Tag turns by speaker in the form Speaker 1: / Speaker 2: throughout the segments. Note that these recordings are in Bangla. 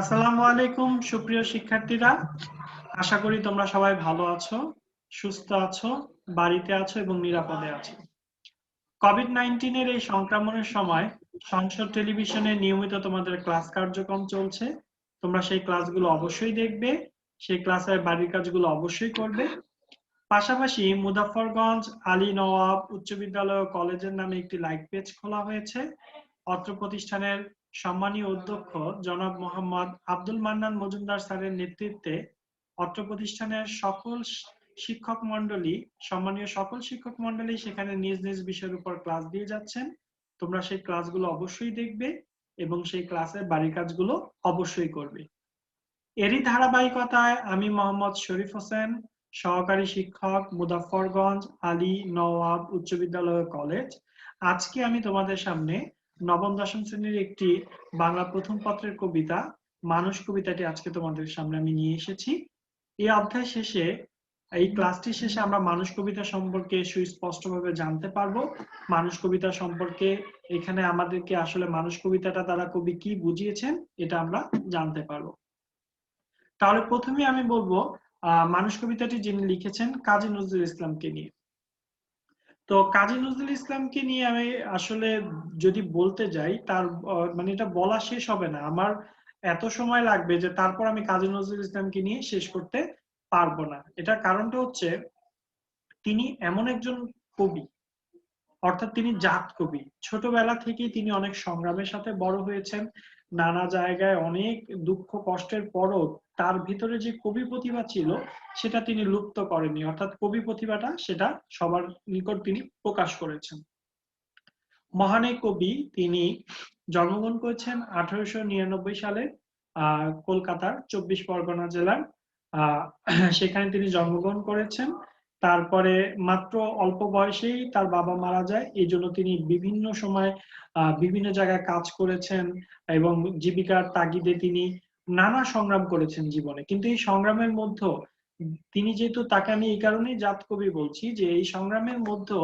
Speaker 1: আসসালামু আলাইকুম, সুপ্রিয় শিক্ষার্থীরা। আশা করি তোমরা সবাই ভালো আছো, সুস্থ আছো, বাড়িতে আছো এবং নিরাপদে আছো। কোভিড নাইন্টিনের এই সংক্রমণের সময় সংসদ টেলিভিশনে নিয়মিত তোমাদের ক্লাস কার্যক্রম চলছে। তোমরা সেই ক্লাসগুলো অবশ্যই দেখবে, সেই ক্লাসের বাড়ির কাজগুলো অবশ্যই করবে। পাশাপাশি মুজাফরগঞ্জ আলী নওয়াব উচ্চ বিদ্যালয় কলেজের নামে একটি লাইক পেজ খোলা হয়েছে। অত্র প্রতিষ্ঠানের সম্মানীয় অধ্যক্ষ জনাব মোহাম্মদ আব্দুল মান্নান মজুমদার স্যারের নেতৃত্বে অত্র প্রতিষ্ঠানের সকল শিক্ষক মন্ডলী সম্মানীয় সকল শিক্ষক মন্ডলী সেখানে নিজ নিজ বিষয়ের উপর ক্লাস দিয়ে যাচ্ছেন। তোমরা সেই ক্লাসগুলো অবশ্যই দেখবে এবং সেই ক্লাসের বাড়ির কাজগুলো অবশ্যই করবে। এরই ধারাবাহিকতায় আমি মোহাম্মদ শরীফ হোসেন, সহকারী শিক্ষক মুজাফরগঞ্জ আলী নওয়াব উচ্চ বিদ্যালয় কলেজ। আজকে আমি তোমাদের সামনে নবম দশম শ্রেণির একটি বাংলা প্রথম পত্রের কবিতা, মানুষ কবিতাটি আজকে তোমাদের সামনে আমি নিয়ে এসেছি। এই অধ্যায় শেষে, এই ক্লাসটি শেষে আমরা মানুষ কবিতা সম্পর্কে সুস্পষ্টভাবে জানতে পারব। মানুষ কবিতা সম্পর্কে এখানে আমাদেরকে আসলে মানুষ কবিতাটা তারা কবি কি বুঝিয়েছেন, এটা আমরা জানতে পারব। তাহলে প্রথমে আমি বলব, আহ, মানুষ কবিতাটি যিনি লিখেছেন কাজী নজরুল ইসলামকে নিয়ে। তো কাজী নজরুল ইসলামকে নিয়ে আমি আসলে যদি বলতে যাই, তার মানে এটা বলা শেষ হবে না। আমার এত সময় লাগবে যে তারপর আমি কাজী নজরুল ইসলামকে নিয়ে শেষ করতে পারব না। এটার কারণটা হচ্ছে, তিনি এমন একজন কবি, অর্থাৎ তিনি জাত কবি। ছোটবেলা থেকেই তিনি অনেক সংগ্রামের সাথে বড় হয়েছেন। নানা জায়গায় অনেক দুঃখ কষ্টের পরও তার ভিতরে যে কবি প্রতিভা ছিল, সেটা তিনি লুপ্ত করেনি অর্থাৎ কবি প্রতিভাটা সেটা সবার নিকট তিনি প্রকাশ করেছেন। মহানে কবি তিনি জন্মগ্রহণ করেছেন আঠারোশো নিরানব্বই সালে কলকাতার চব্বিশ পরগনা জেলার। সেখানে তিনি জন্মগ্রহণ করেছেন। তারপরে মাত্র অল্প বয়সেই তার বাবা মারা যায়। এই জন্য তিনি বিভিন্ন সময় বিভিন্ন জায়গায় কাজ করেছেন এবং জীবিকার তাগিদে তিনি নানা সংগ্রাম করেছেন জীবনে। কিন্তু এই সংগ্রামের মধ্যে তিনি যেহেতু তাকে আমি এই কারণেই জাত কবি বলছি যে, এই সংগ্রামের মধ্যে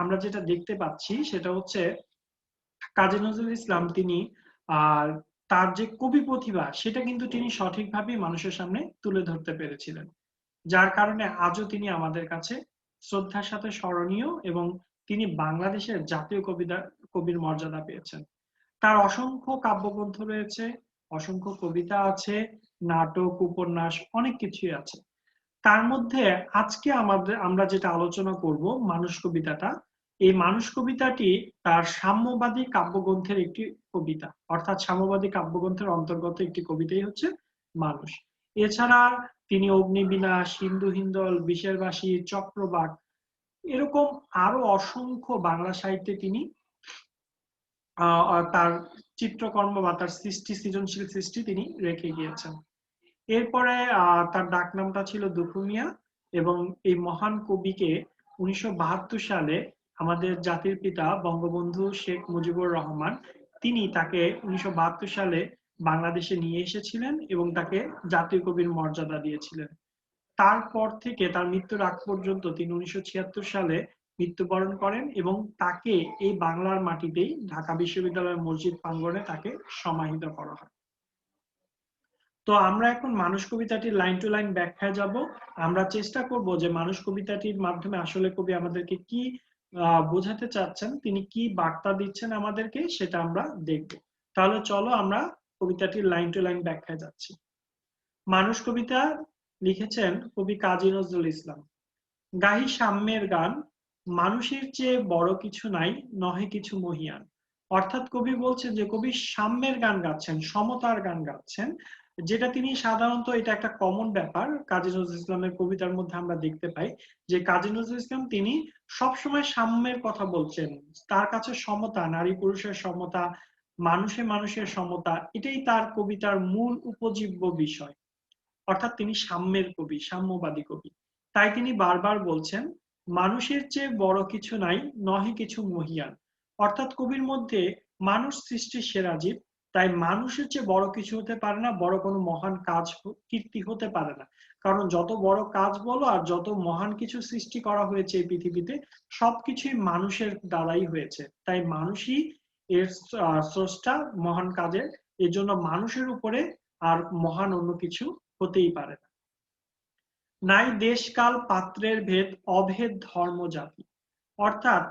Speaker 1: আমরা যেটা দেখতে পাচ্ছি সেটা হচ্ছে কাজী নজরুল ইসলাম তিনি তার যে কবি প্রতিভা সেটা কিন্তু তিনি সঠিকভাবে মানুষের সামনে তুলে ধরতে পেরেছিলেন। যার কারণে আজও তিনি আমাদের কাছে শ্রদ্ধার সাথে স্মরণীয় এবং তিনি বাংলাদেশের জাতীয় কবিতা, কবির মর্যাদা পেয়েছেন। তার অসংখ্য কাব্যগ্রন্থ রয়েছে, অসংখ্য কবিতা আছে, নাটক, উপন্যাস, অনেক কিছুই আছে। তার মধ্যে আজকে আমাদের, আমরা যেটা আলোচনা করব মানুষ কবিতাটা, এই মানুষ কবিতাটি তার সাম্যবাদী কাব্যগ্রন্থের একটি কবিতা, অর্থাৎ সাম্যবাদী কাব্যগ্রন্থের অন্তর্গত একটি কবিতাই হচ্ছে মানুষ। এছাড়া তিনি অগ্নিবীণা হিন্দু হিন্দল, বিশেরবাসী, চক্রবাক, এরকম আরও অসংখ্য বাংলা সাহিত্যে তিনি তার চিত্রকর্ম বা তার সৃষ্টি, সৃজনশীল সৃষ্টি তিনি রেখে গিয়েছেন। এরপরে তার ডাকনামটা ছিল দুপুমিয়া এবং এই মহান কবিকে উনিশশো বাহাত্তর সালে আমাদের জাতির পিতা বঙ্গবন্ধু শেখ মুজিবুর রহমান, তিনি তাকে উনিশশো বাহাত্তর সালে বাংলাদেশে নিয়ে এসেছিলেন এবং তাকে জাতীয় কবির মর্যাদা দিয়েছিলেন। তারপর থেকে তার মৃত্যুর আগ পর্যন্ত তিনি উনিশশো সালে মৃত্যুবরণ করেন এবং তাকে এই বাংলার মাটিতেই ঢাকা বিশ্ববিদ্যালয়ের মসজিদ প্রাঙ্গনে তাকে সমাহিত করা হয়। তো আমরা এখন মানুষ কবিতাটির লাইন টু লাইন ব্যাখ্যায় যাব। আমরা চেষ্টা করব যে মানুষ কবিতাটির মাধ্যমে আসলে কবি আমাদেরকে কি বোঝাতে চাচ্ছেন, তিনি কি বার্তা দিচ্ছেন আমাদেরকে সেটা আমরা দেখব। তাহলে চলো আমরা কবিতাটির লাইন টু লাইন ব্যাখ্যায় যাচ্ছি। মানুষ কবিতা লিখেছেন কবি কাজী নজরুল ইসলাম। গাহি সাম্যের গান, মানুষের চেয়ে বড় কিছু নাই, নহে কিছু মহিয়ান। অর্থাৎ কবি বলছেন যে, কবি সাম্যের গান গাচ্ছেন, সমতার গান গাচ্ছেন, যেটা তিনি সাধারণত এটা একটা কমন ব্যাপার। কাজী নজরুল ইসলামের কবিতার মধ্যে আমরা দেখতে পাই যে, কাজী নজরুল ইসলাম তিনি সবসময় সাম্যের কথা বলছেন। তার কাছে সমতা নারী পুরুষের সমতা মানুষে মানুষের সমতা, এটাই তার কবিতার মূল উপজীব্য বিষয়। অর্থাৎ তিনি সাম্যের কবি, সাম্যবাদী কবি। তাই তিনি বারবার বলছেন, মানুষের চেয়ে বড় কিছু নাই, নহে কিছু মহিয়ান। অর্থাৎ কবির মধ্যে মানুষ সৃষ্টির সেরা জীব, তাই মানুষের চেয়ে বড় কিছু হতে পারে না, বড় কোনো মহান কাজ কীর্তি হতে পারে না। কারণ যত বড় কাজ বলো আর যত মহান কিছু সৃষ্টি করা হয়েছে এই পৃথিবীতে, সবকিছুই মানুষের দ্বারাই হয়েছে। তাই মানুষই এর স্রষ্টা মহান কাজের এই জন্য মানুষের উপরে আর মহান অন্য কিছু হতেই পারে না। নাই দেশকাল পাত্রের ভেদ, অভেদ ধর্ম জাতি। অর্থাৎ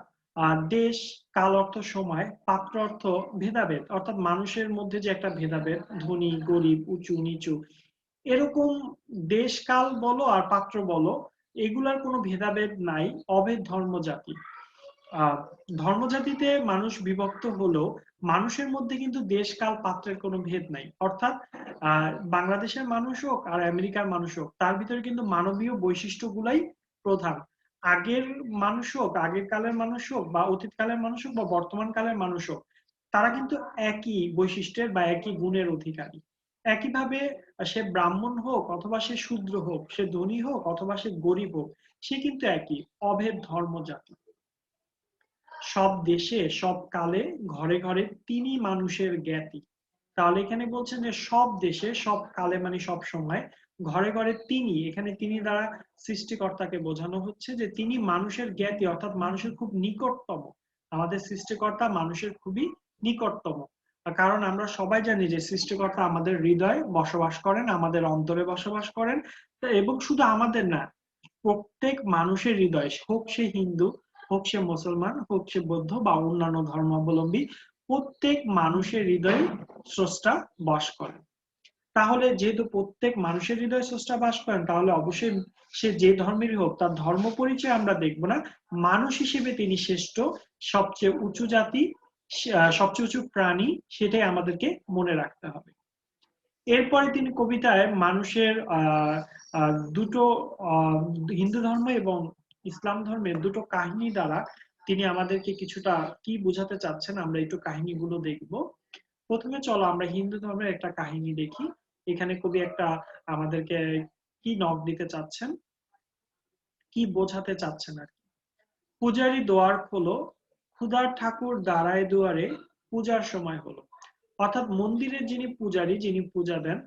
Speaker 1: দেশ কাল অর্থ সময়, পাত্র অর্থ ভেদাভেদ। অর্থাৎ মানুষের মধ্যে যে একটা ভেদাভেদ, ধনী, গরিব, উঁচু, নিচু, এরকম দেশকাল বলো আর পাত্র বলো, এগুলার কোনো ভেদাভেদ নাই, অভেদ ধর্ম জাতি। ধর্মজাতিতে মানুষ বিভক্ত হলেও মানুষের মধ্যে কিন্তু দেশ কাল পাত্রের কোনো ভেদ নাই। অর্থাৎ বাংলাদেশের মানুষ হোক আর আমেরিকার মানুষ হোক, তার ভিতরে কিন্তু মানবীয় বৈশিষ্ট্যগুলাই প্রধান। আগের মানুষ হোক, আগের কালের মানুষ হোক বা অতীত কালের মানুষ হোক বা বর্তমান কালের মানুষ হোক, তারা কিন্তু একই বৈশিষ্ট্যের বা একই গুণের অধিকারী। একইভাবে সে ব্রাহ্মণ হোক অথবা সে শূদ্র হোক, সে ধনী হোক অথবা সে গরিব হোক, সে কিন্তু একই, অভেদ ধর্ম জাতি সব দেশে, সব কালে, ঘরে ঘরে তিনি মানুষের জ্ঞাতি। তাহলে এখানে বলছেন যে সব দেশে, সব কালে মানে সব সময়, ঘরে ঘরে তিনি, এখানে তিনি দ্বারা সৃষ্টিকর্তাকে বোঝানো হচ্ছে যে তিনি মানুষের জ্ঞাতি, অর্থাৎ মানুষের খুব নিকটতম। আমাদের সৃষ্টিকর্তা মানুষের খুবই নিকটতম। কারণ আমরা সবাই জানি যে সৃষ্টিকর্তা আমাদের হৃদয়ে বসবাস করেন, আমাদের অন্তরে বসবাস করেন, এবং শুধু আমাদের না, প্রত্যেক মানুষের হৃদয়, হোক সে হিন্দু হোক সে মুসলমান হোক সে বৌদ্ধ বা অন্যান্য ধর্মাবলম্বী, প্রত্যেক মানুষের হৃদয়ে স্রষ্টা বাস করেন তাহলে যেহেতু প্রত্যেক মানুষের হৃদয় স্রষ্টা বাস করেন, তাহলে অবশ্যই সে যে ধর্মেরই হোক, তার ধর্ম পরিচয় আমরা দেখব না। মানুষ হিসেবে তিনি শ্রেষ্ঠ, সবচেয়ে উঁচু জাতি সবচেয়ে উঁচু প্রাণী, সেটাই আমাদেরকে মনে রাখতে হবে। এরপরে তিনি কবিতায় মানুষের দুটো হিন্দু ধর্ম এবং ইসলাম ধর্মের দুটো কাহিনী দ্বারা তিনি আমাদেরকে কিছুটা কি বোঝাতে চাচ্ছেন আমরা একটু কাহিনীগুলো দেখব। প্রথমে চলো আমরা হিন্দু ধর্মের একটা কাহিনী দেখি। এখানে কবি একটা আমাদেরকে কি নক দিতে চাচ্ছেন? কি বোঝাতে চাচ্ছেন আর কি? পূজারি দোয়ার খোলো ক্ষুদার ঠাকুর দাঁড়ায় দুয়ারে, পূজার সময় হলো। অর্থাৎ মন্দিরের যিনি পূজারী, যিনি পূজা দেন,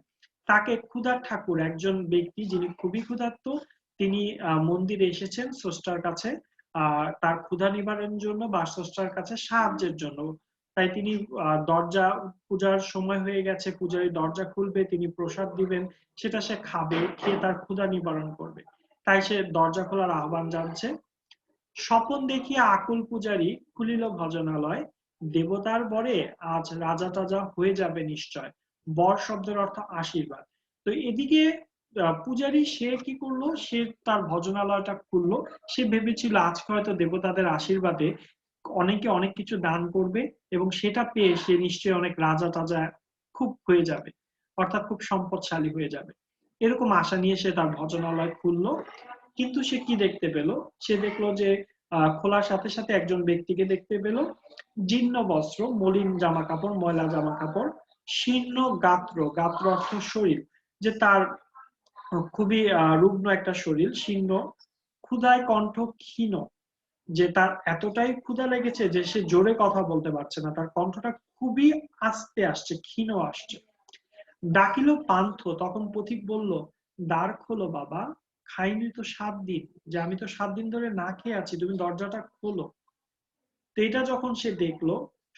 Speaker 1: তাকে ক্ষুদার ঠাকুর, একজন ব্যক্তি যিনি খুবই ক্ষুধার্ত তিনি মন্দিরে এসেছেন স্রষ্টার কাছে তার ক্ষুধা নিবারণের জন্য বা স্রষ্টার কাছে সাহায্যের জন্য। তাই তিনি দরজা পূজার সময় হয়ে গেছে, পূজারী দরজা খুলবে, তিনি প্রসাদ দিবেন, সেটা সে খাবে, খেয়ে তার ক্ষুধা নিবারণ করবে। তাই সে দরজা খোলার আহ্বান জানছে। স্বপন দেখিয়া আকুল পূজারী খুলিল ভজনালয়, দেবতার বরে আজ রাজা টাজা হয়ে যাবে নিশ্চয়। বর শব্দের অর্থ আশীর্বাদ। তো এদিকে পূজারি সে কি করল? সে তার ভজনালয়টা খুললো। সে ভেবেছিল, আজকে হয়তো দেবতাদের আশীর্বাদে অনেকে অনেক কিছু দান করবে এবং সেটা পেয়ে সে নিশ্চয়ই অনেক রাজা টাজা খুব হয়ে যাবে, অর্থাৎ খুব সম্পদশালী হয়ে যাবে। এরকম আশা নিয়ে সে তার ভজনালয় খুললো। কিন্তু সে কি দেখতে পেল? সে দেখল যে খোলার সাথে সাথে একজন ব্যক্তিকে দেখতে পেল। জীর্ণ বস্ত্র, মলিন জামা কাপড়, ময়লা জামা কাপড়, শীর্ণ গাত্র গাত্র অর্থ শরীর, যে তার খুবই রুগ্ন একটা শরীর শীর্ণ ক্ষুদায় কণ্ঠ ক্ষীণ, যে তার এতটাই ক্ষুধা লেগেছে যে সে জোরে কথা বলতে পারছে না। তার কণ্ঠটা খুবই আস্তে আসছে, ক্ষীণ আসছে। ডাকিল পান্থ, তখন পথিক বলল, দ্বার খোলো বাবা, খাইনি তো সাত দিন। যে আমি তো সাত দিন ধরে না খেয়ে আছি, তুমি দরজাটা খোলো। তো এটা যখন সে দেখল,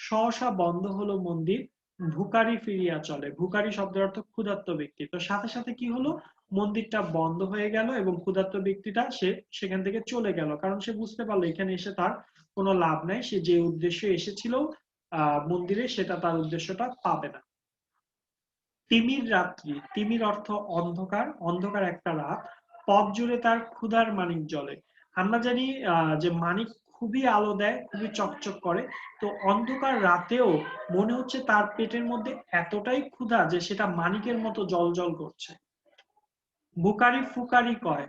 Speaker 1: সহসা বন্ধ হলো মন্দির, ভুকারি ফিরিয়া চলে। ভুকারি শব্দের অর্থ ক্ষুধার্ত ব্যক্তি। তো সাথে সাথে কি হলো? মন্দিরটা বন্ধ হয়ে গেল এবং ক্ষুধার্ত ব্যক্তিটা সে সেখান থেকে চলে গেল। কারণ সে বুঝতে পারল, এখানে এসে তার কোনো লাভ নাই। সে যে উদ্দেশ্যে এসেছিল মন্দিরে সেটা তার উদ্দেশ্যটা পাবে না। তিমির রাত্রি, তিমির অর্থ অন্ধকার অন্ধকার একটা রাত। পথ জুড়ে তার ক্ষুধার মানিক জ্বলে। আমরা জানি যে মানিক খুবই আলো দেয়, খুবই চকচক করে। তো অন্ধকার রাতেও মনে হচ্ছে তার পেটের মধ্যে এতটাই ক্ষুধা যে সেটা মানিকের মতো জল জল করছে। বুকারি ফুকারি কয়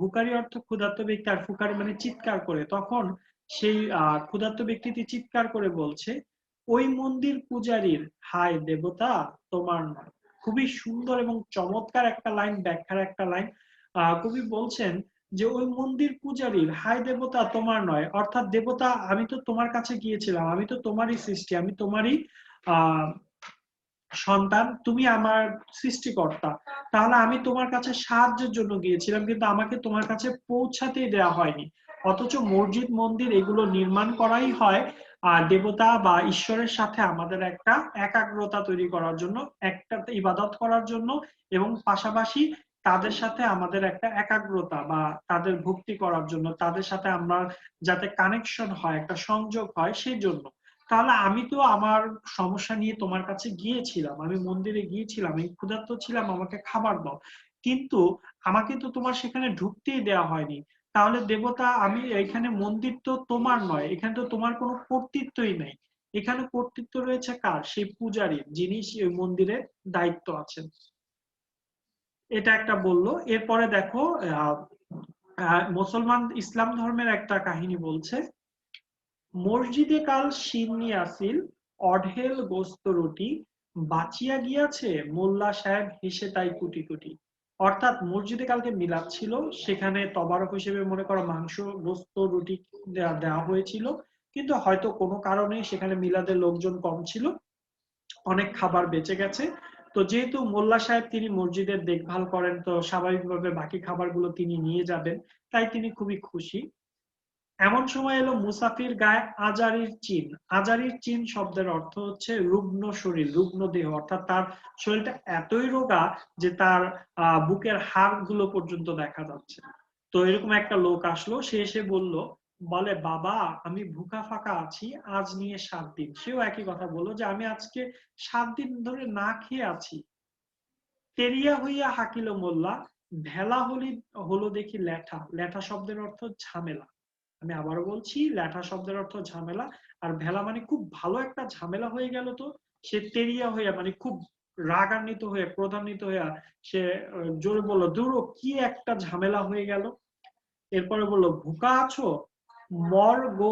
Speaker 1: বুকারি অর্থ ক্ষুধার্ত ব্যক্তি আর ফুকারি মানে চিৎকার করে। তখন সেই ক্ষুধার্ত ব্যক্তিটি চিৎকার করে বলছে, ওই মন্দির পূজারীর, হায় দেবতা, তোমার নয়। খুবই সুন্দর এবং চমৎকার একটা লাইন, ব্যাখ্যার একটা লাইন কবি বলছেন যে, ওই মন্দির পূজারীর হাই দেবতা, তোমার নয়। অর্থাৎ দেবতা, আমি তো তোমার কাছে গিয়েছিলাম, আমি তো তোমারই সৃষ্টি, আমি তোমারই আহ সন্তান, তুমি আমার সৃষ্টিকর্তা। তাহলে আমি তোমার কাছে সাহায্যের জন্য গিয়েছিলাম, কিন্তু আমাকে তোমার কাছে পৌঁছাতে দেওয়া হয়নি। অথচ মসজিদ, মন্দির এগুলো নির্মাণ করাই হয় আহ দেবতা বা ঈশ্বরের সাথে আমাদের একটা একাগ্রতা তৈরি করার জন্য, একটা ইবাদত করার জন্য, এবং পাশাপাশি তাদের সাথে আমাদের একটা একাগ্রতা বা তাদের ভক্তি করার জন্য, তাদের সাথে আমরা যাতে কানেকশন হয়, একটা সংযোগ হয়, সেই জন্য। তাহলে আমি তো আমার সমস্যা নিয়ে তোমার কাছে গিয়েছিলাম। আমি মন্দিরে গিয়েছিলাম, আমি ক্ষুধার্ত ছিলাম, আমাকে খাবার দাও। কিন্তু আমাকে তো তোমার সেখানে ঢুকতেই দেওয়া হয়নি। তাহলে দেবতা, আমি এখানে মন্দির তো তোমার নয়, এখানে তো তোমার কোনো কর্তৃত্বই নেই। এখানে কর্তৃত্ব রয়েছে কার? সেই পূজারী যিনি সেই মন্দিরের দায়িত্ব আছেন। এটা একটা বলল। এরপরে দেখো মুসলমান ইসলাম ধর্মের একটা কাহিনী বলছে মসজিদে কাল সিন্নি আসিল অঢেল গোস্ত রুটি, বাঁচিয়া গিয়াছে মোল্লা সাহেব হেসে তাই কুটি কুটি অর্থাৎ মসজিদে কালকে মিলাদ ছিল, সেখানে তবারক হিসেবে মনে করো মাংস, গোস্ত, রুটি দেওয়া হয়েছিল। কিন্তু হয়তো কোনো কারণে সেখানে মিলাদের লোকজন কম ছিল। অনেক খাবার বেঁচে গেছে। তো যেহেতু মোল্লা সাহেব তিনি মসজিদের দেখভাল করেন, তো স্বাভাবিকভাবে বাকি খাবারগুলো তিনি নিয়ে যাবেন, তাই তিনি খুবই খুশি। এমন সময় এলো মুসাফির গায়ে আজারির চিন। আজারির চিন শব্দের অর্থ হচ্ছে রুগ্ন শরীর, রুগ্ন দেহ। অর্থাৎ তার শরীরটা এতই রোগা যে তার বুকের হাড়গুলো পর্যন্ত দেখা যাচ্ছে। তো এরকম একটা লোক আসলো, সে এসে বলল, বলে, বাবা, আমি ভুকা ফাঁকা আছি, আজ নিয়ে সাত দিন। সেও একই কথা বলল যে, আমি আজকে সাত দিন ধরে না খেয়ে আছি। তেরিয়া হইয়া হাকিল মোল্লা ভেলা হলি, হলো দেখি লেঠা লেঠা শব্দের অর্থ ঝামেলা। আমি আবারও বলছি, ল্যাঠা শব্দের অর্থ ঝামেলা। আর ভেলা মানে খুব ভালো একটা ঝামেলা হয়ে গেল তো। সে তেরিয়া হইয়া মানে খুব রাগান্বিত হয়ে প্রধান্বিত হইয়া সে জোরে বলল দূর কি একটা ঝামেলা হয়ে গেল? এরপরে বলল, ভুকা আছো? মর গো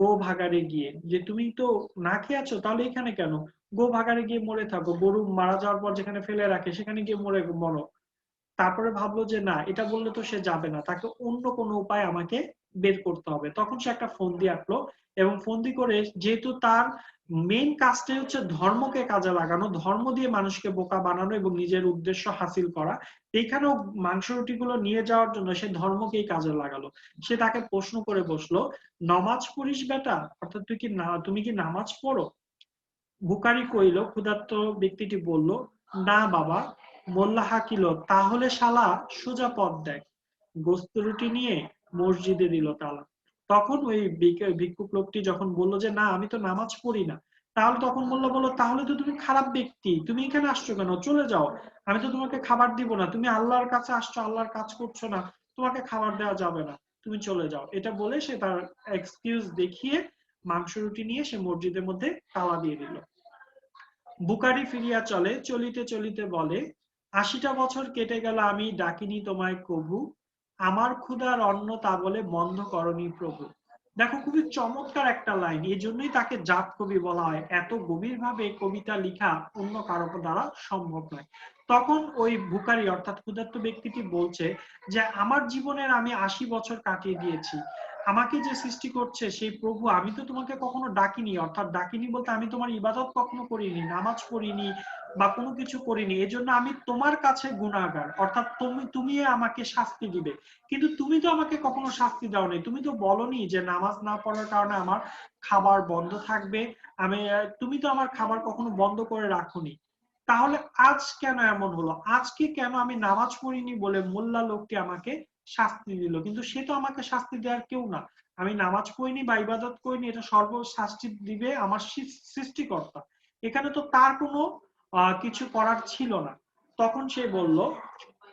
Speaker 1: গো ভাগারে গিয়ে। যে তুমি তো না খেয়ে আছো, তাহলে এখানে কেন? গো ভাগারে গিয়ে মরে থাকো। গরু মারা যাওয়ার পর যেখানে ফেলে রাখে, সেখানে গিয়ে মরে মরো। তারপরে ভাবলো যে না, এটা বললে তো সে যাবে না। তাকে অন্য কোনো উপায় আমাকে বের করতে হবে। তখন সে একটা ফোন দিয়ে আঁকলো এবং ফোন দিয়ে করে যেহেতু তার মেইন কাজটাই হচ্ছে ধর্মকে কাজে লাগানো, ধর্ম দিয়ে মানুষকে বোকা বানানো এবং নিজের উদ্দেশ্য হাসিল করা, এইখানেও মাংস রুটি গুলো নিয়ে যাওয়ার জন্য সে ধর্মকেই কাজে লাগালো। সে তাকে প্রশ্ন করে বসল, নমাজ পড়িস বেটা? অর্থাৎ তুই কি না তুমি কি নামাজ পড়ো? বুকারি কইল, ক্ষুধার্ত ব্যক্তিটি বলল, না বাবা। মোল্লা হাকিল তাহলে শালা সোজা পথ দেখ। গোস্ত রুটি নিয়ে মসজিদে দিল তালা। তখন ওই ভিক্ষুক লোকটি যখন বলল যে, না, আমি তো নামাজ পড়ি না। তাহলে তখন বলল, বলো, তাহলে তো তুমি খারাপ ব্যক্তি। তুমি এখানে আসছো কেন? চলে যাও। আমি তো তোমাকে খাবার দিব না। তুমি আল্লাহর কাছে আসছো, আল্লাহর কাজ করছ না। তোমাকে খাবার দেওয়া যাবে না। তুমি চলে যাও। এটা বলে সে তার এক্সকিউজ দেখিয়ে মাংস রুটি নিয়ে সে মসজিদের মধ্যে তালা দিয়ে দিল। বুকারি ফিরিয়া চলে, চলিতে চলিতে বলে, আশিটা বছর কেটে গেল, আমি ডাকিনি তোমায় কবু। আমার ক্ষুধার অন্ন তা বলে বন্ধ করনি প্রভু। দেখো খুবই চমৎকার একটা লাইন এই জন্যই তাকে জাত কবি বলা হয়। এত গভীর ভাবে কবিতা লিখা অন্য কারও দ্বারা সম্ভব নয়। তখন ওই ভুকারি, অর্থাৎ ক্ষুধার্ত ব্যক্তিটি বলছে যে, আমার জীবনের আমি আশি বছর কাটিয়ে দিয়েছি। আমাকে যে সৃষ্টি করছে সেই প্রভু, আমি তো তোমাকে কখনো ডাকিনি। অর্থাৎ ডাকিনি বলতে আমি তোমার ইবাদত কখনো করিনি, নামাজ পড়িনি বা কোনো কিছু করিনি, এজন্য আমি তোমার কাছে গুণাগার অর্থাৎ তুমি তুমি আমাকে শাস্তি দিবে। কিন্তু তুমি তো আমাকে কখনো শাস্তি দাও নেই তুমি তো বলনি যে নামাজ না পড়ার কারণে আমার খাবার বন্ধ থাকবে। আমি, তুমি তো আমার খাবার কখনো বন্ধ করে রাখোনি। তাহলে আজ কেন এমন হলো? আজকে কেন আমি নামাজ পড়িনি বলে মোল্লা লোকটি আমাকে শাস্তি দিল? কিন্তু সে তো আমাকে শাস্তি দেওয়ার কেউ না। আমি নামাজ পড়িনি বা ইবাদত করিনি, এটা সর্ব শাস্তি দিবে আমার সৃষ্টিকর্তা। এখানে তো তার কোনো কিছু করার ছিল না। তখন সে বলল,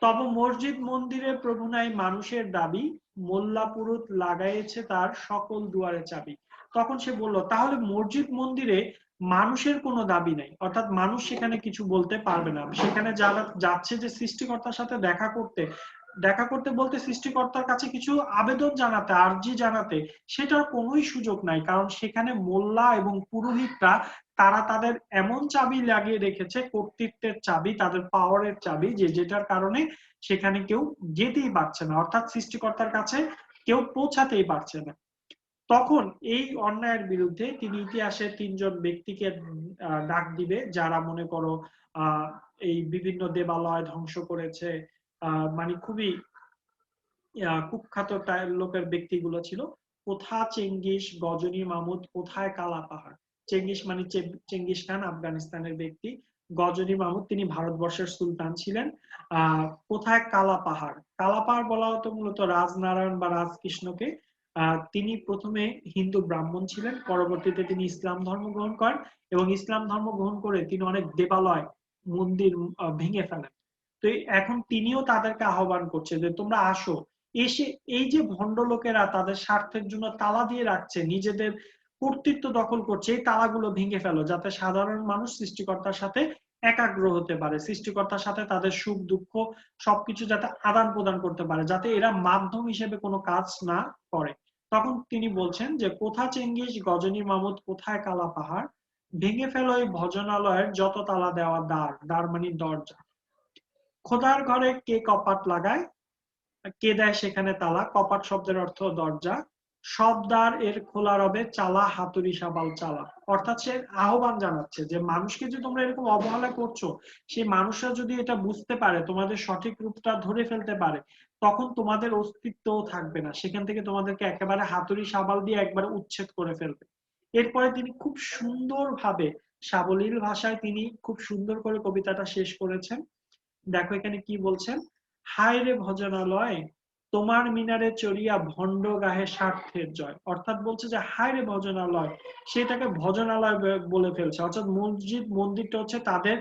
Speaker 1: তব মসজিদ মন্দিরে প্রভু নাই মানুষের দাবি, মোল্লা পুরুত লাগাইছে তার সকল দুয়ারে চাবি। তখন সে বলল, তাহলে মসজিদ মন্দিরে মানুষের কোনো দাবি নাই। অর্থাৎ মানুষ সেখানে কিছু বলতে পারবে না। সেখানে যারা যাচ্ছে যে সৃষ্টিকর্তার সাথে দেখা করতে দেখা করতে বলতে সৃষ্টিকর্তার কাছে কিছু আবেদন জানাতে, আর্জি জানাতে, সেটার কোনোই সুযোগ নাই। কারণ সেখানে মোল্লা এবং পুরোহিতরা, তারা তাদের এমন চাবি লাগিয়ে রেখেছে, কর্তৃত্বের চাবি, তাদের পাওয়ারের চাবি, যে যেটার কারণে সেখানে কেউ যেতেই পারছে না। অর্থাৎ সৃষ্টিকর্তার কাছে কেউ পৌঁছাতেই পারছে না। তখন এই অন্যায়ের বিরুদ্ধে তিনি ইতিহাসে তিনজন ব্যক্তিকে ডাক দিবে, যারা মনে করো এই বিভিন্ন দেবালয় ধ্বংস করেছে মানে খুবই কুখ্যাত লোকের ব্যক্তিগুলো ছিল। কোথা চেঙ্গিস, গজনী মামুদ, কোথায় কালা পাহাড়? চেঙ্গিস মানে চেঙ্গিস খান আফগানিস্তানের ব্যক্তি। গজনী মাহমুদ তিনি ভারতবর্ষের সুলতান ছিলেন। আহ, কোথায় কালা পাহাড়? কালা পাহাড় বলা হতো মূলত রাজনারায়ণ বা রাজকৃষ্ণকে। তিনি প্রথমে হিন্দু ব্রাহ্মণ ছিলেন, পরবর্তীতে তিনি ইসলাম ধর্ম গ্রহণ করেন এবং ইসলাম ধর্ম গ্রহণ করে তিনি অনেক দেবালয়, মন্দির ভেঙে ফেলেন। তো এখন তিনিও তাদেরকে আহ্বান করছে যে তোমরা আসো। এসে এই যে ভণ্ড লোকেরা তাদের স্বার্থের জন্য তালা দিয়ে রাখছে, নিজেদের কর্তৃত্ব দখল করছে, এই তালাগুলো ভেঙে ফেলো যাতে সাধারণ মানুষ সৃষ্টিকর্তার সাথে একাগ্র হতে পারে, সৃষ্টিকর্তার সাথে তাদের সুখ, দুঃখ সবকিছু যাতে আদান প্রদান করতে পারে, যাতে এরা মাধ্যম হিসেবে কোনো কাজ না করে। তখন তিনি বলছেন যে, কোথা চেঙ্গিস, গজনী মামুদ, কোথায় কালা পাহাড়? ভেঙে ফেলো এই ভজনালয়ের যত তালা দেওয়া দ্বার দ্বার মানে দরজা। খোদার ঘরে কে কপাট লাগায়? কে দেয় সেখানে তালা? কপাট শব্দের অর্থ দরজা। সব এর খোলা রবে চালা, হাতুড়ি, সাবাল, চালা। অর্থাৎ সে আহ্বান জানাচ্ছে যে, মানুষকে যে তোমরা এরকম অবহেলা করছ, সেই মানুষরা যদি এটা বুঝতে পারে, তোমাদের সঠিক রূপটা ধরে ফেলতে পারে, তখন তোমাদের অস্তিত্বও থাকবে না। সেখান থেকে তোমাদেরকে একেবারে হাতুড়ি, সাবাল দিয়ে একবারে উচ্ছেদ করে ফেলবে। এরপরে তিনি খুব সুন্দরভাবে সাবলীল ভাষায় তিনি খুব সুন্দর করে কবিতাটা শেষ করেছেন। দেখো এখানে কি বলছেন হায় রে ভজনালয়, তোমার মিনারে চড়িয়া ভণ্ড গাহে স্বার্থের জয়। অর্থাৎ বলছে যে, হায় রে ভজনালয় সেটাকে ভজনালয় বলে ফেলছে। অর্থাৎ মসজিদ, মন্দিরটা হচ্ছে তাদের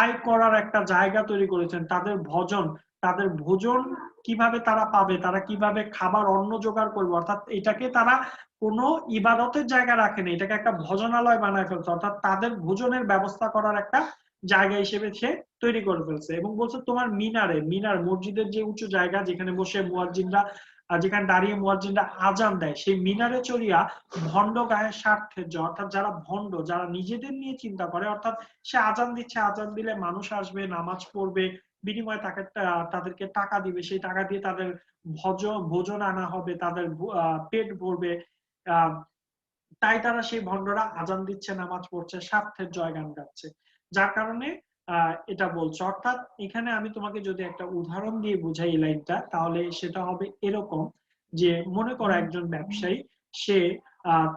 Speaker 1: আয় করার একটা জায়গা তৈরি করেছেন। তাদের ভজন, তাদের ভোজন কীভাবে তারা পাবে, তারা কীভাবে খাবার, অন্ন জোগাড় করবে? অর্থাৎ এটাকে তারা কোনো ইবাদতের জায়গা রাখেনি। এটাকে একটা ভজনালয় বানায় ফেলছে। অর্থাৎ তাদের ভোজনের ব্যবস্থা করার একটা জায়গা হিসেবে সে তৈরি করে ফেলছে এবং বলছে তোমার মিনারে, মিনার মসজিদের যে উঁচু জায়গা যেখানে বসে মুয়াজ্জিনরা যেখানে দাঁড়িয়ে মুয়াজ্জিনরা আজান দেয়, সেই মিনারে চড়িয়া ভণ্ড গায়ে স্বার্থের জয় অর্থাৎ যারা ভণ্ড, যারা নিজেদের নিয়ে চিন্তা করে, অর্থাৎ সে আজান দিচ্ছে, আজান দিলে মানুষ আসবে, নামাজ পড়বে, বিনিময়ে তাকে তাদেরকে টাকা দিবে, সেই টাকা দিয়ে তাদের ভজ, ভোজন আনা হবে, তাদের পেট ভরবে। তাই তারা সেই ভণ্ডরা আজান দিচ্ছে, নামাজ পড়ছে স্বার্থের জয় গান গাচ্ছে। যার কারণে এটা বলছে। অর্থাৎ এখানে আমি তোমাকে যদি একটা উদাহরণ দিয়ে বুঝাই এই লাইনটা তাহলে সেটা হবে এরকম যে মনে করো একজন ব্যবসায়ী সে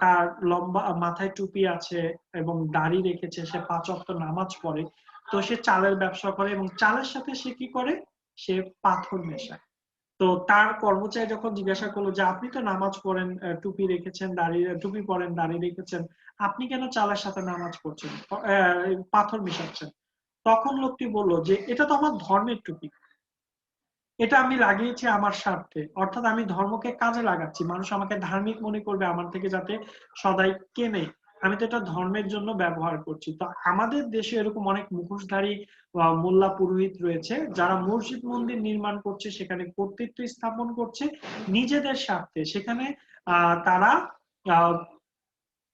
Speaker 1: তার লম্বা মাথায় টুপি আছে এবং দাড়ি রেখেছে সে পাঁচ অক্ট নামাজ পড়ে। তো সে চালের ব্যবসা করে এবং চালের সাথে সে কি করে? সে পাথর মেশায়। তো তার কর্মচারী যখন জিজ্ঞাসা করল যে, আপনি তো নামাজ পড়েন টুপি রেখেছেন দাঁড়িয়ে টুপি পরেন দাঁড়িয়ে রেখেছেন, আপনি কেন চালের সাথে নামাজ পড়ছেন? পাথর মিশাচ্ছেন? তখন লোকটি বলল যে, এটা তো আমার ধর্মের টুপি। এটা আমি লাগিয়েছি আমার স্বার্থে। অর্থাৎ আমি ধর্মকে কাজে লাগাচ্ছি। মানুষ আমাকে ধার্মিক মনে করবে আমার থেকে যাতে সদাই কেনে। আমি তো এটা ধর্মের জন্য ব্যবহার করছি। তো আমাদের দেশে এরকম অনেক মুখোশধারী মোল্লা পুরোহিত রয়েছে, যারা মসজিদ মন্দির নির্মাণ করছে, সেখানে কর্তৃত্ব স্থাপন করছে নিজেদের স্বার্থে। সেখানে তারা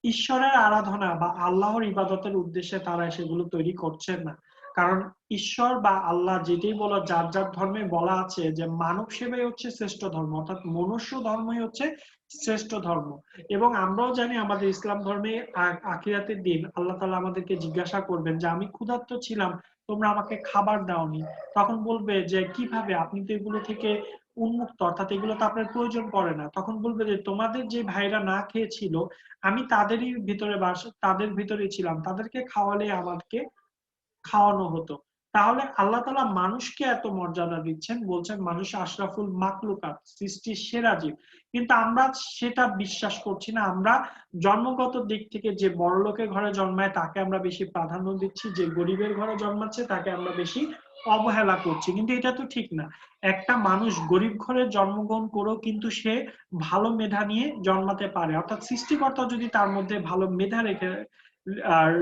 Speaker 1: ঈশ্বরের আরাধনা বা আল্লাহর ইবাদতের উদ্দেশ্যে তারা সেগুলো তৈরি করছেন না। কারণ ঈশ্বর বা আল্লাহ যেটাই বলো, যার যার ধর্মে বলা আছে যে মানব সেবাই হচ্ছে শ্রেষ্ঠ ধর্ম, অর্থাৎ মনুষ্য ধর্মই হচ্ছে শ্রেষ্ঠ ধর্ম। এবং আমরাও জানি আমাদের ইসলাম ধর্মে আখিরাতের দিন আল্লাহ তালা আমাদেরকে জিজ্ঞাসা করবেন যে, আমি ক্ষুধার্ত ছিলাম, তোমরা আমাকে খাবার দাওনি। তখন বলবে যে, কীভাবে? আপনি তো এগুলো থেকে উন্মুক্ত, অর্থাৎ এগুলো তো আপনার প্রয়োজন পড়ে না। তখন বলবে যে, তোমাদের যে ভাইরা না খেয়েছিল, আমি তাদেরই ভিতরে বাস, তাদের ভিতরেই ছিলাম। তাদেরকে খাওয়ালে আমাকে খাওয়ানো হতো। তাহলে আল্লাহ তালা মানুষকে এত মর্যাদা দিচ্ছেন, বলছেন মানুষ আশরাফুল মাকলুকাত সৃষ্টির সেরা জীব। কিন্তু আমরা সেটা বিশ্বাস করছি না। আমরা জন্মগত দিক থেকে যে বড় লোকের ঘরে জন্মায়, তাকে আমরা বেশি প্রাধান্য দিচ্ছি। যে গরিবের ঘরে জন্মাচ্ছে, তাকে আমরা বেশি অবহেলা করছি। কিন্তু এটা তো ঠিক না। একটা মানুষ গরিব ঘরে জন্মগ্রহণ করেও কিন্তু সে ভালো মেধা নিয়ে জন্মাতে পারে। অর্থাৎ সৃষ্টিকর্তা যদি তার মধ্যে ভালো মেধা রেখে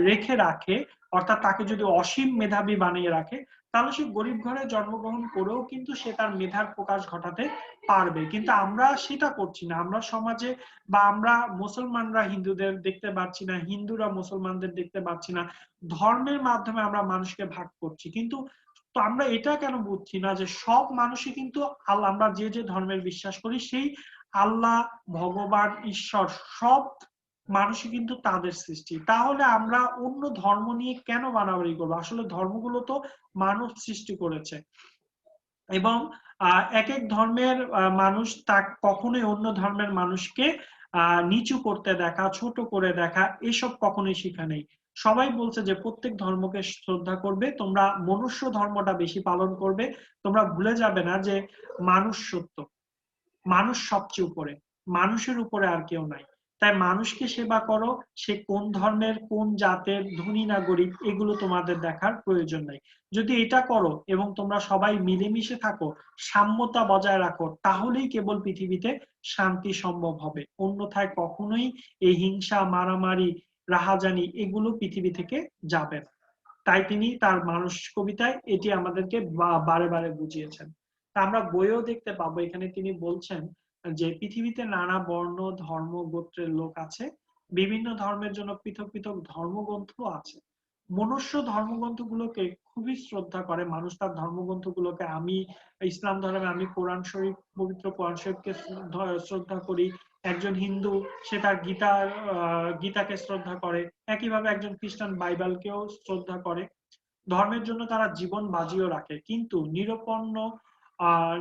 Speaker 1: রেখে রাখে, অর্থাৎ তাকে যদি অসীম মেধাবী বানিয়ে রাখে, তাহলে সে গরিব ঘরে জন্মগ্রহণ করেও কিন্তু সে তার মেধার প্রকাশ ঘটাতে পারবে। কিন্তু আমরা সেটা করছি না। আমরা সমাজে বা আমরা মুসলমানরা হিন্দুদের দেখতে পাচ্ছি না, হিন্দুরা মুসলমানদের দেখতে পাচ্ছি না। ধর্মের মাধ্যমে আমরা মানুষকে ভাগ করছি। কিন্তু তো আমরা এটা কেন বুঝছি না যে সব মানুষই কিন্তু আল্লাহ, আমরা যে যে ধর্মের বিশ্বাস করি, সেই আল্লাহ, ভগবান, ঈশ্বর সব মানুষই কিন্তু তাদের সৃষ্টি। তাহলে আমরা অন্য ধর্ম নিয়ে কেন বানাবাড়ি করব? আসলে ধর্মগুলো তো মানুষ সৃষ্টি করেছে। এবং এক এক ধর্মের মানুষ তা কখনোই অন্য ধর্মের মানুষকে নিচু করতে দেখা, ছোট করে দেখা, এসব কখনোই শিখা নেই। সবাই বলছে যে প্রত্যেক ধর্মকে শ্রদ্ধা করবে, তোমরা মনুষ্য ধর্মটা বেশি পালন করবে, তোমরা ভুলে যাবে না যে মানুষ সত্য। মানুষ সবচেয়ে উপরে। মানুষের উপরে আর কেউ নাই। তাই মানুষকে সেবা করো, সে কোন ধর্মের, কোন জাতের, ধনী না গরিব, এগুলো তোমাদের দেখার প্রয়োজন নাই। যদি এটা করো এবং তোমরা সবাই মিলেমিশে থাকো, সাম্যতা বজায় রাখো, তাহলেই কেবল পৃথিবীতে শান্তি সম্ভব হবে। অন্যথায় কখনোই এই হিংসা, মারামারি, রাহাজানি এগুলো পৃথিবী থেকে যাবে না। তাই তিনি তার মানুষ কবিতায় এটি আমাদেরকে বারে বারে বুঝিয়েছেন। তা আমরা বইও দেখতে পাবো। এখানে তিনি বলছেন যে পৃথিবীতে নানা বর্ণ, ধর্ম, গোত্রের লোক আছে, বিভিন্ন ধর্মের জন্য পৃথক পৃথক ধর্মগ্রন্থ আছে। মনুষ্য ধর্মগ্রন্থগুলোকে খুবই শ্রদ্ধা করে। মানুষ তার ধর্মগ্রন্থগুলোকে, আমি ইসলাম ধর্মে আমি কোরআন শরীফ, পবিত্র কোরআন শরীফকে শ্রদ্ধা করি। একজন হিন্দু, সে তার গীতা গীতাকে শ্রদ্ধা করে। একইভাবে একজন খ্রিস্টান বাইবেলকেও শ্রদ্ধা করে। ধর্মের জন্য তারা জীবন বাজিও রাখে। কিন্তু নিরপন্ন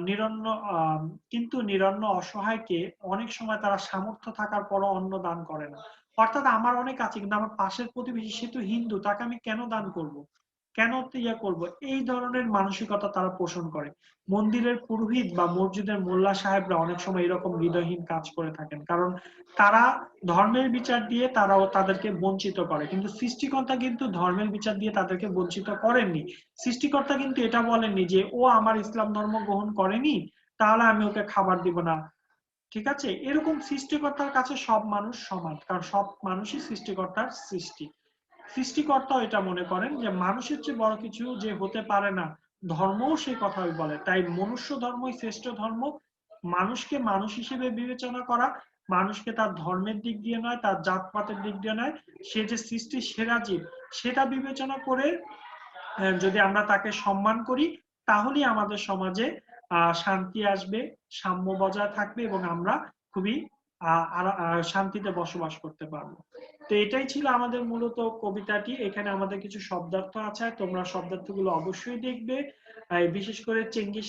Speaker 1: নিরন্ন কিন্তু নিরন্ন অসহায়কে অনেক সময় তারা সামর্থ্য থাকার পরও অন্ন দান করে না অর্থাৎ আমার অনেক আছে, কিন্তু আমার পাশের প্রতিবেশী, সে তো হিন্দু, তাকে আমি কেন দান করব। কেন ইয়া করব? এই ধরনের মানসিকতা তারা পোষণ করে। মন্দিরের পুরোহিত বা মসজিদের মোল্লা সাহেবরা অনেক সময় এরকম হৃদয়হীন কাজ করে থাকেন। কারণ তারা ধর্মের বিচার দিয়ে তারাও তাদেরকে বঞ্চিত করে। কিন্তু সৃষ্টিকর্তা কিন্তু ধর্মের বিচার দিয়ে তাদেরকে বঞ্চিত করেননি। সৃষ্টিকর্তা কিন্তু এটা বলেননি যে, ও আমার ইসলাম ধর্ম গ্রহণ করেনি, তাহলে আমি ওকে খাবার দিব না। ঠিক আছে? এরকম সৃষ্টিকর্তার কাছে সব মানুষ সমান। কারণ সব মানুষই সৃষ্টিকর্তার সৃষ্টি। সৃষ্টিকর্তা এটা মনে করেন যে মানুষের চেয়ে বড় কিছু যে হতে পারে না, ধর্মও সেই কথাই বলে। তাই মনুষ্য ধর্মই শ্রেষ্ঠ ধর্ম। মানুষকে মানুষ হিসেবে বিবেচনা করা, মানুষকে তার ধর্মের দিক দিয়ে নয়, তার জাতপাতের দিক দিয়ে নয়, সে যে সৃষ্টি সেরা জীব, সেটা বিবেচনা করে যদি আমরা তাকে সম্মান করি, তাহলেই আমাদের সমাজে, আহ, শান্তি আসবে, সাম্য বজায় থাকবে এবং আমরা খুবই শান্তিতে বসবাস করতে পারব। তো এটাই ছিল আমাদের মূলত কবিতাটি। এখানে আমাদের কিছু শব্দার্থ আছে, তোমরা শব্দার্থগুলো অবশ্যই দেখবে। বিশেষ করে চেঙ্গিস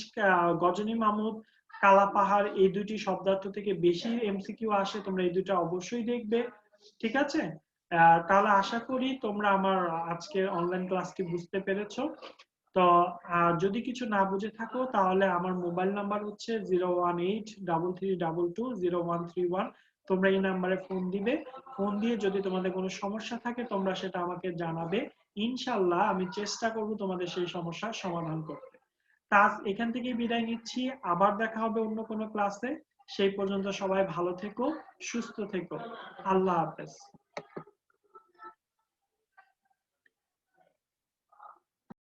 Speaker 1: গজনী মাহমুদ কালা পাহাড়, এই দুটি শব্দার্থ থেকে বেশি এমসিকিউ আসে, তোমরা এই দুটো অবশ্যই দেখবে। ঠিক আছে? তাহলে আশা করি তোমরা আমার আজকের অনলাইন ক্লাসটি বুঝতে পেরেছ। তো যদি কিছু না বুঝে থাকো তাহলে আমার মোবাইল নাম্বার হচ্ছে zero one eight double three double two zero one three one. তোমরা এই নাম্বারে ফোন দিবে। ফোন দিয়ে যদি তোমাদের কোনো সমস্যা থাকে তোমরা সেটা আমাকে জানাবে। ইনশাল্লাহ আমি চেষ্টা করব তোমাদের সেই সমস্যার সমাধান করতে। তা, এখান থেকে বিদায় নিচ্ছি। আবার দেখা হবে অন্য কোনো ক্লাসে। সেই পর্যন্ত সবাই ভালো থেকো, সুস্থ থেকো। আল্লাহ হাফেজ।